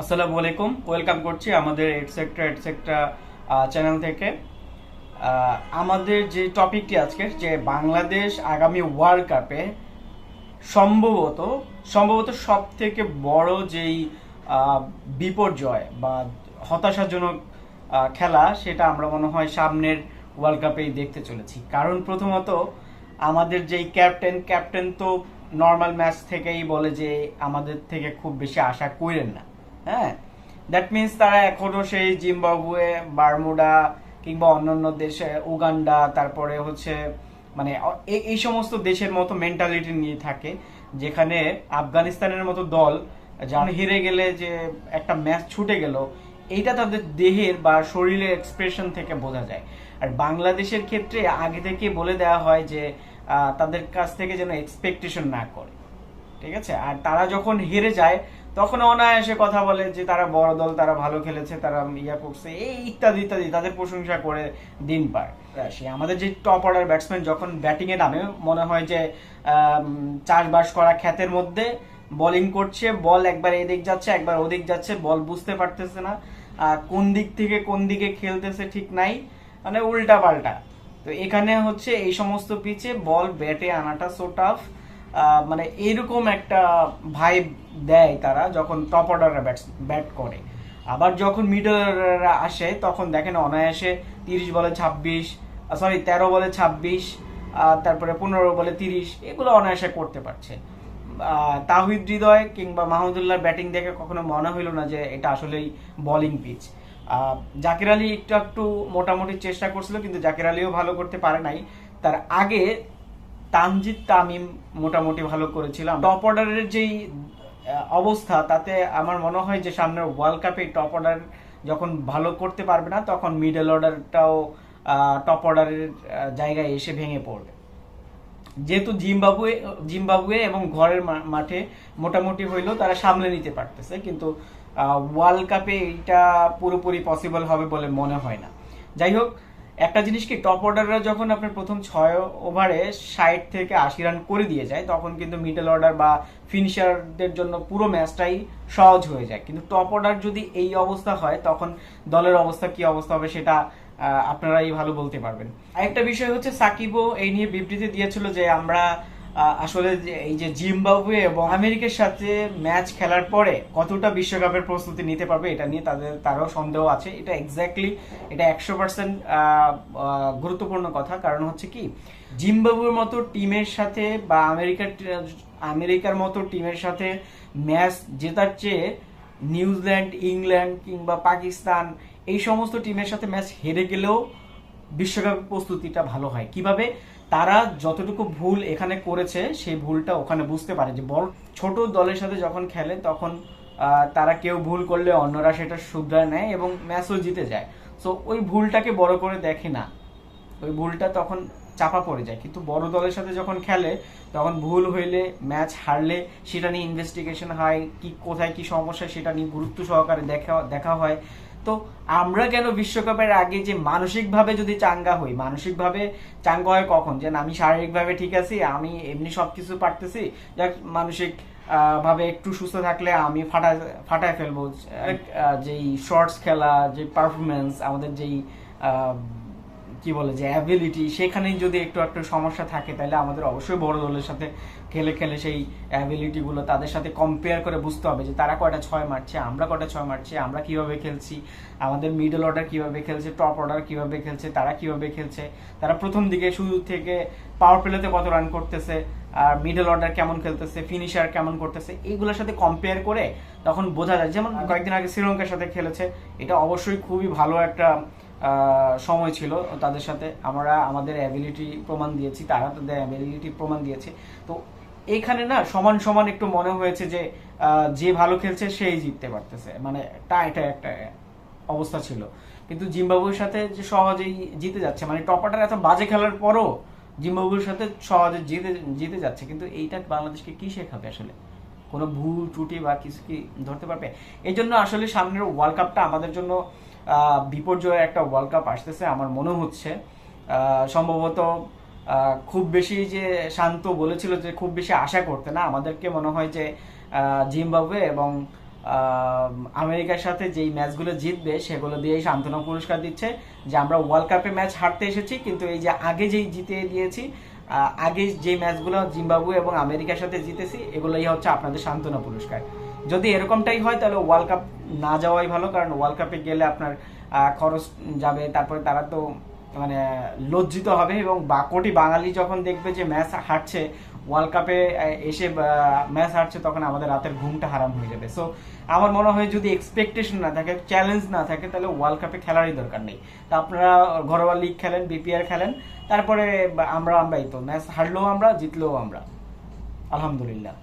আসসালামু আলাইকুম। ওয়েলকাম করছি আমাদের এটসেট্রা এটসেট্রা চ্যানেল থেকে। আমাদের যে টপিকটি আজকে যে বাংলাদেশ আগামী ওয়ার্ল্ড কাপে সম্ভবত সম্ভবত সব থেকে বড় যেই বিপর্যয় বা হতাশাজনক খেলা, সেটা আমরা মনে হয় সামনের ওয়ার্ল্ড কাপেই দেখতে চলেছি। কারণ প্রথমত, আমাদের যেই ক্যাপ্টেন ক্যাপ্টেন তো নর্মাল ম্যাচ থেকেই বলে যে আমাদের থেকে খুব বেশি আশা করেন না। হ্যাঁ? দ্যাট মিনস তারা এখনও সেই জিম্বাবুয়ে, বারমুডা কিংবা অন্যান্য দেশে, উগান্ডা, তারপরে হচ্ছে মানে এই সমস্ত দেশের মতো মেন্টালিটি নিয়ে থাকে, যেখানে আফগানিস্তানের মতো দল যারা হেরে গেলে যে একটা ম্যাচ ছুটে গেল, এইটা তাদের দেহের বা শরীরের এক্সপ্রেশন থেকে বোঝা যায়। আর বাংলাদেশের ক্ষেত্রে আগে থেকে বলে দেওয়া হয় যে তাদের কাছ থেকে যেন এক্সপেকটেশন না করে। ঠিক আছে? আর তারা যখন হেরে যায় তখন অনায়াসে কথা বলে যে তারা বড় দল, তারা ভালো খেলেছে, তারা ইয়া করছে, এই ইত্যাদি ইত্যাদি, তাদের প্রশংসা করে দিন পার। আসি আমাদের যে টপ অর্ডার ব্যাটসম্যান যখন ব্যাটিংয়ে নামে, মনে হয় যে চাষবাস করা ক্ষেতের মধ্যে বোলিং করছে বল একবার এদিক যাচ্ছে, একবার ওদিক যাচ্ছে বল বুঝতে পারতেছে না কোন দিক থেকে কোন দিকে খেলতেছে ঠিক নাই মানে উল্টা পাল্টা তো এখানে হচ্ছে এই সমস্ত পিচে বল ব্যাটে আনাটা সো টাফ মানে এরকম একটা ভাইব দেয় তারা যখন টপ অর্ডাররা ব্যাটস ব্যাট করে। আবার যখন মিডলরা আসে, তখন দেখেন অনায়াসে তিরিশ বলে ছাব্বিশ সরি তেরো বলে ছাব্বিশ তারপরে পনেরো বলে তিরিশ, এগুলো অনায়াসে করতে পারছে। তাহিদ হৃদয় কিংবা মাহমুদুল্লাহ ব্যাটিং দেখে কখনো মনে হইল না যে এটা আসলেই বোলিং পিচ জাকির আলী একটু একটু মোটামুটি চেষ্টা করছিল, কিন্তু জাকির আলীও ভালো করতে পারে নাই। তার আগে তানজিদ তামিম মোটামুটি ভালো করেছিলাম। টপ অর্ডারের যেই অবস্থা, তাতে আমার মনে হয় যে সামনের ওয়ার্ল্ড কাপে টপ অর্ডার যখন ভালো করতে পারবে না, তখন মিডল অর্ডারটাও টপ অর্ডারের জায়গায় এসে ভেঙে পড়বে। যেহেতু জিম্বাবুয়ে জিম্বাবুয়ে এবং ঘরের মাঠে মোটামুটি হইলেও তারা সামলে নিতে পারতেছে, কিন্তু ওয়ার্ল্ড কাপে এইটা পুরোপুরি পসিবল হবে বলে মনে হয় না। যাই হোক একটা জিনিস কি টপ অর্ডাররা যখন আপনার প্রথম ছয় ওভারে ষাট থেকে আশি রান করে দিয়ে যায়, তখন কিন্তু মিডল অর্ডার বা ফিনিশারদের জন্য পুরো ম্যাচটাই সহজ হয়ে যায়। কিন্তু টপ অর্ডার যদি এই অবস্থা হয়, তখন দলের অবস্থা, কি অবস্থা হবে সেটা আপনারাই ভালো বলতে পারবেন। আরেকটা বিষয় হচ্ছে সাকিবও এই নিয়ে বিবৃতি দিয়েছিল যে আমরা আসলে এই যে জিম্বাবুয়ে এবং আমেরিকার সাথে ম্যাচ খেলার পরে কতটা বিশ্বকাপের প্রস্তুতি নিতে পারবে এটা নিয়ে তাদের, তারও সন্দেহ আছে। এটা এক্স্যাক্টলি এটা একশো পার্সেন্ট গুরুত্বপূর্ণ কথা। কারণ হচ্ছে কি, জিম্বাবুয়ের মতো টিমের সাথে বা আমেরিকার আমেরিকার মতো টিমের সাথে ম্যাচ জেতার চেয়ে নিউজিল্যান্ড, ইংল্যান্ড কিংবা পাকিস্তান এই সমস্ত টিমের সাথে ম্যাচ হেরে গেলেও বিশ্বকাপের প্রস্তুতিটা ভালো হয়। কীভাবে? তারা যতটুকু ভুল এখানে করেছে, সেই ভুলটা ওখানে বুঝতে পারে যে বড় ছোট দলের সাথে যখন খেলে তখন তারা কেউ ভুল করলে অন্যরা সেটা শুধরায় নেয় এবং ম্যাচও জিতে যায়। সো ওই ভুলটাকে বড় করে দেখে না। ওই ভুলটা তখন চাপা পড়ে যায়। কিন্তু বড় দলের সাথে যখন খেলে, তখন ভুল হইলে, ম্যাচ হারলে, সেটা নিয়ে ইনভেস্টিগেশন হয়, কি কোথায় কি সমস্যা সেটা নিয়ে গুরুত্ব সহকারে দেখা দেখা হয়। তো আমরা কেন বিশ্বকাপের আগে যে মানসিকভাবে যদি চাঙ্গা হই, মানসিকভাবে চাঙ্গা হয় কখন? যেন আমি শারীরিকভাবে ঠিক আছি, আমি এমনি সবকিছু পারতেছি, যাক মানসিক ভাবে একটু সুস্থ থাকলে আমি ফাটা ফাটায় ফেলব যেই শর্টস খেলা, যে পারফরমেন্স আমাদের যেই কি বলে যে অ্যাবিলিটি সেখানেই যদি একটু একটু সমস্যা থাকে তাহলে আমাদের অবশ্যই বড় দলের সাথে খেলে খেলে সেই অ্যাবিলিটি গুলো তাদের সাথে কম্পেয়ার করে বুঝতে হবে যে তারা কয়টা ছয় মারছে আমরা কয়টা ছয় মারছি আমরা কীভাবে খেলছি আমাদের মিডল অর্ডার কীভাবে খেলছে টপ অর্ডার কীভাবে খেলছে তারা কীভাবে খেলছে তারা প্রথম দিকে শুরু থেকে পাওয়ার প্লেতে কত রান করতেছে আর মিডল অর্ডার কেমন খেলতেছে ফিনিশার কেমন করতেছে এইগুলোর সাথে কম্পেয়ার করে তখন বোঝা যায়। যেমন কয়েকদিন আগে শ্রীলঙ্কার সাথে খেলেছে এটা অবশ্যই খুবই ভালো একটা সময় ছিল তাদের সাথে। আমরা আমাদের অ্যাবিলিটি প্রমাণ দিয়েছি, তারা তাদের অ্যাবিলিটি প্রমাণ দিয়েছে। তো এইখানে না সমান সমান একটু মনে হয়েছে যে যে ভালো খেলছে সেই জিততে পারতেছে। মানে এটা একটা অবস্থা ছিল। কিন্তু জিম্বাবুয়ের সাথে যে সহজেই জিতে যাচ্ছে মানে টপাটার এত বাজে খেলার পরও জিম্বাবুয়ের সাথে সহজে জিতে জিতে যাচ্ছে। কিন্তু এইটা বাংলাদেশকে কি শেখাবে আসলে? কোনো ভুল, ত্রুটি বা কিছু কি ধরতে পারবে? এই জন্য আসলে সামনের ওয়ার্ল্ড কাপটা আমাদের জন্য আহ, বিপর্যয়ের একটা ওয়ার্ল্ড কাপ আসতেছে আমার মনে হচ্ছে। সম্ভবত খুব বেশি যে শান্ত বলেছিল যে খুব বেশি আশা করতে না আমাদেরকে মনে হয় যে জিম্বাবুয়ে এবং আমেরিকার সাথে যেই ম্যাচগুলো জিতবে সেগুলো দিয়েই সান্ত্বনা পুরস্কার দিচ্ছে যে আমরা ওয়ার্ল্ড কাপে ম্যাচ হারতে এসেছি কিন্তু এই যে আগে যেই জিতে দিয়েছি আগে যে ম্যাচগুলো জিম্বাবুয়ে এবং আমেরিকার সাথে জিতেছি এগুলোই হচ্ছে আপনাদের সান্ত্বনা পুরস্কার। যদি এরকমটাই হয়, তাহলে ওয়ার্ল্ড কাপ না যাওয়াই ভালো, কারণ ওয়ার্ল্ড কাপে গেলে আপনার খরচ যাবে, তারপরে তারা তো মানে লজ্জিত হবে। এবং কোটি বাঙালি যখন দেখবে যে ম্যাচ হারছে ওয়ার্ল্ড কাপে এসে ম্যাচ হারছে, তখন আমাদের রাতের ঘুমটা হারাম হয়ে যাবে। সো আমার মনে হয় যদি এক্সপেকটেশন না থাকে চ্যালেঞ্জ না থাকে, তাহলে ওয়ার্ল্ড কাপে খেলারই দরকার নেই। তা আপনারা ঘরোয়া লিগ খেলেন বিপিআর খেলেন, তারপরে আমরা আমরাই তো। ম্যাচ হারলেও আমরা, জিতলেও আমরা। আলহামদুলিল্লাহ।